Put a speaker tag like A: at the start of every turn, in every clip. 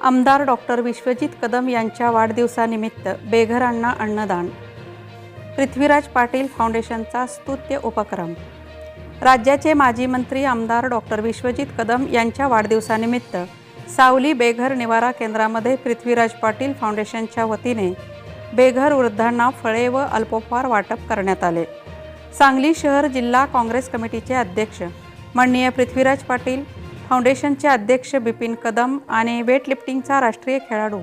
A: आमदार डॉक्टर विश्वजित कदम यांच्या वाढदिवसानिमित्त बेघरांना अन्नदान. पृथ्वीराज पाटील फाउंडेशनचा स्तुत्य उपक्रम. राज्याचे माजी मंत्री आमदार डॉक्टर विश्वजित कदम यांच्या वाढदिवसानिमित्त सावली बेघर निवारा केंद्रामध्ये पृथ्वीराज पाटील फाउंडेशनच्या वतीने बेघर वृद्धांना फळे व अल्पोपहार वाटप करण्यात आले. सांगली शहर जिल्हा काँग्रेस कमिटीचे अध्यक्ष माननीय पृथ्वीराज पाटील फाउंडेशनचे अध्यक्ष बिपिन कदम आणि वेटलिफ्टिंगचा राष्ट्रीय खेळाडू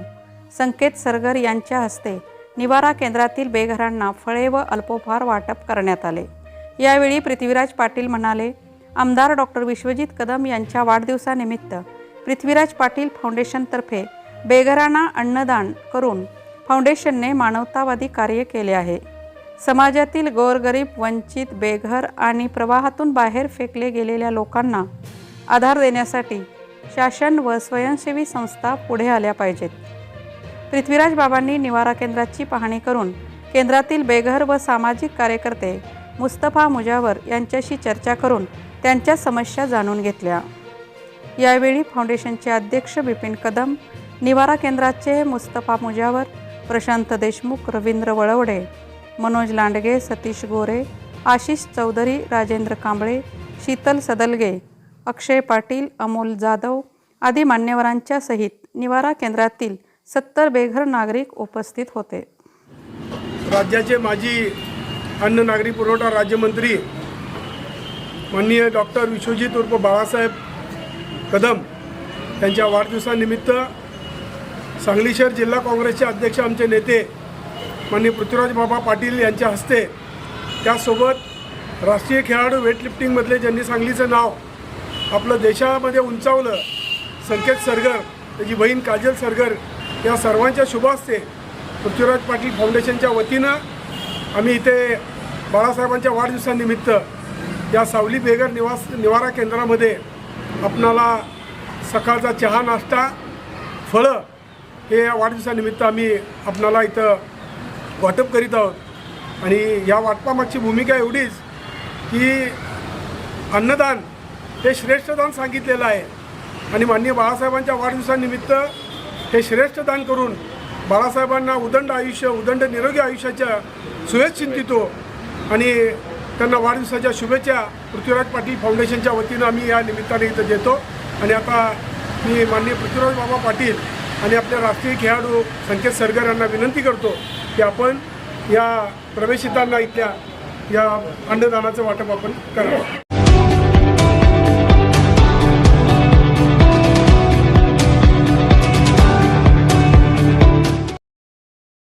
A: संकेत सरगर यांच्या हस्ते निवारा केंद्रातील बेघरांना फळे व अल्पोपहार वाटप करण्यात आले. यावेळी पृथ्वीराज पाटील म्हणाले आमदार डॉक्टर विश्वजित कदम यांच्या वाढदिवसानिमित्त पृथ्वीराज पाटील फाउंडेशनतर्फे बेघरांना अन्नदान करून फाउंडेशनने मानवतावादी कार्य केले आहे. समाजातील गोरगरीब वंचित बेघर आणि प्रवाहातून बाहेर फेकले गेलेल्या लोकांना आधार देण्यासाठी शासन व स्वयंसेवी संस्था पुढे आल्या पाहिजेत. पृथ्वीराज बाबांनी निवारा केंद्राची पाहणी करून केंद्रातील बेघर व सामाजिक कार्यकर्ते मुस्तफा मुजावर यांच्याशी चर्चा करून त्यांच्या समस्या जाणून घेतल्या. यावेळी फाउंडेशनचे अध्यक्ष बिपिन कदम निवारा केंद्राचे मुस्तफा मुजावर प्रशांत देशमुख रवींद्र वळवडे मनोज लांडगे सतीश गोरे आशिष चौधरी राजेंद्र कांबळे शीतल सदलगे अक्षय पाटील अमोल जाधव आदी मान्यवरांच्या सहित निवारा केंद्रातील सत्तर बेघर नागरिक उपस्थित होते.
B: राज्याचे माजी अन्न नागरी पुरवठा राज्यमंत्री माननीय डॉक्टर विश्वजित उर्फ बाळासाहेब कदम यांच्या वाढदिवसानिमित्त सांगली शहर जिल्हा काँग्रेसचे अध्यक्ष आमचे नेते माननीय पृथ्वीराज बाबा पाटील यांच्या हस्ते त्यासोबत राष्ट्रीय खेळाडू वेटलिफ्टिंगमधले ज्यांनी सांगलीचं नाव आपलं देशामध्ये उंचावलं संकेत सरगर त्याची बहीण काजल सरगर या सर्वांच्या शुभास्ते पृथ्वीराज पाटील फाउंडेशनच्या वतीनं आम्ही इथे बाळासाहेबांच्या वाढदिवसानिमित्त या सावली बेगर निवास निवारा केंद्रामध्ये आपणाला सकाळचा चहा नाश्ता फळं हे या वाढदिवसानिमित्त आम्ही आपणाला इथं वाटप करीत आहोत. आणि या वाटपामागची भूमिका एवढीच की अन्नदान हे श्रेष्ठदान सांगितलेलं आहे. आणि माननीय बाळासाहेबांच्या वाढदिवसानिमित्त हे श्रेष्ठदान करून बाळासाहेबांना उदंड आयुष्य उदंड निरोगी आयुष्याच्या सुयच चिंतितो आणि त्यांना वाढदिवसाच्या शुभेच्छा पृथ्वीराज पाटील फाउंडेशनच्या वतीनं आम्ही या निमित्ताने इथं देतो. आणि आता मी माननीय पृथ्वीराज बाबा पाटील आणि आपल्या राष्ट्रीय खेळाडू संकेत सरगर यांना विनंती करतो की आपण या प्रवेशितांना इथल्या या अन्नदानाचं वाटप आपण करावं.